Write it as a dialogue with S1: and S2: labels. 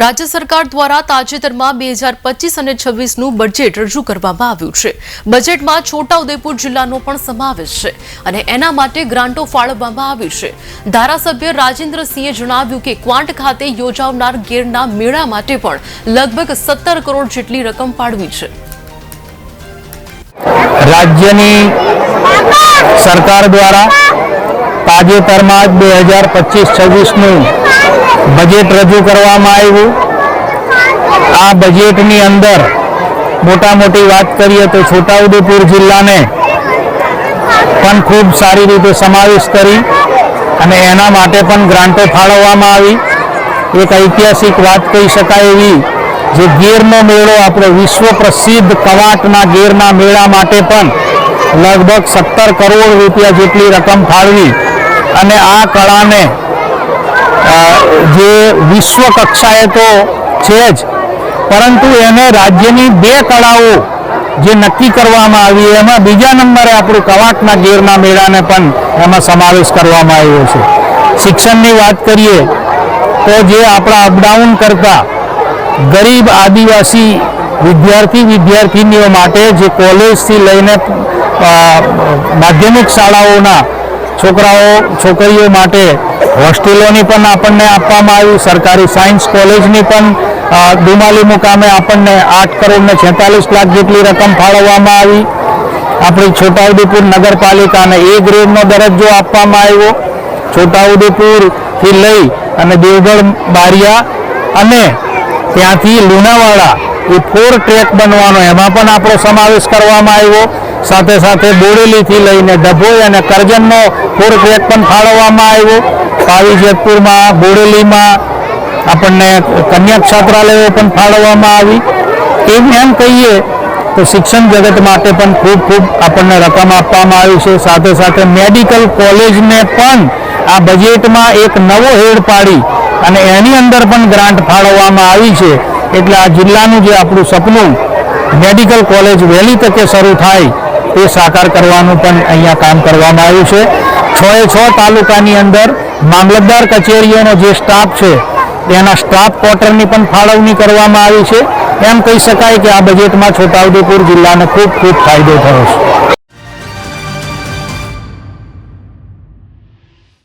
S1: રાજ્ય સરકાર દ્વારા તાજેતરમાં બે હજાર પચીસ અને છવ્વીસનું બજેટ રજૂ કરવામાં આવ્યું છે. બજેટમાં છોટાઉદેપુર જિલ્લાનો પણ સમાવેશ છે અને એના માટે ગ્રાન્ટો ફાળવવામાં આવી છે. ધારાસભ્ય રાજેન્દ્રસિંહે જણાવ્યું કે ક્વાંટ ખાતે યોજાનાર ગીરના મેળા માટે પણ લગભગ સત્તર કરોડ જેટલી રકમ ફાળવી છે.
S2: રાજ્યની સરકાર દ્વારા તાજેતરમાં બે હજાર પચીસ છવ્વીસનું બજેટ રજૂ કરવામાં આવ્યું. આ બજેટની અંદર મોટા મોટી વાત કરીએ તો છોટાઉદેપુર જિલ્લાને પણ ખૂબ સારી રીતે સમાવેશ કરી અને એના માટે પણ ગ્રાન્ટો ફાળવવામાં આવી. એક ઐતિહાસિક વાત કહી શકાય એવી જે ગીરનો મેળો આપણો વિશ્વ પ્રસિદ્ધ કવાટના ગીરના મેળા માટે પણ લગભગ સત્તર કરોડ રૂપિયા જેટલી રકમ ફાળવી અને આ કળાને જે વિશ્વ કક્ષાએ તો છે જ, પરંતુ એને રાજ્યની બે કળાઓ જે નક્કી કરવામાં આવી, એમાં બીજા નંબરે આપણું કવાંટના ગીરના મેળાને પણ એમાં સમાવેશ કરવામાં આવ્યો છે. શિક્ષણની વાત કરીએ, તો જે આપણા અપડાઉન કરતા ગરીબ આદિવાસી વિદ્યાર્થી વિદ્યાર્થીનીઓ માટે જે કોલેજથી લઈને માધ્યમિક શાળાઓના છોકરાઓ, છોકરીઓ માટે હોસ્ટેલોની પણ આપણને આપવામાં આવી સરકારી સાયન્સ કોલેજની પણ દુમાલી મુકામે આપણને આઠ કરોડ ને છેતાલીસ લાખ જેટલી રકમ ફાળવવામાં આવી. આપણી છોટાઉદેપુર નગરપાલિકાને એ ગ્રેડનો દરજ્જો આપવામાં આવ્યો. છોટાઉદેપુરથી લઈ અને દેવગઢ, બારિયા અને ત્યાંથી લુણાવાડા એ ફોર ટ્રેક બનવાનો, એમાં પણ આપણો સમાવેશ કરવામાં આવ્યો. સાથે સાથે બોડેલીથી લઈને ડભોઈ અને કરજણનો ફોર ટ્રેક પણ ફાળવવામાં આવ્યો. પાવી જેતપુરમાં બોડેલીમાં આપણને કન્યા છાત્રાલયો પણ ફાળવવામાં આવી. એમ એમ કહીએ તો શિક્ષણ જગત માટે પણ ખૂબ ખૂબ આપણને રકમ આપવામાં આવી છે. સાથે સાથે મેડિકલ કોલેજને પણ આ બજેટમાં એક નવો હેડ પાડી અને એની અંદર પણ ગ્રાન્ટ ફાળવવામાં આવી છે. એટલે આ જિલ્લાનું જે આપણું સપનું, મેડિકલ કોલેજ વહેલી તકે શરૂ થાય. તે સાકાર કરવાનું પણ અહીંયા કામ કરવામાં આવ્યું છે. છ એ છ તાલુકાની અંદર મામલતદાર કચેરીઓનો જે સ્ટાફ છે તેના સ્ટાફ ક્વાર્ટરની પણ ફાળવણી કરવામાં આવી છે. એમ કહી શકાય કે આ બજેટમાં છોટાઉદેપુર જિલ્લાને ખૂબ ખૂબ ફાયદો થયો છે.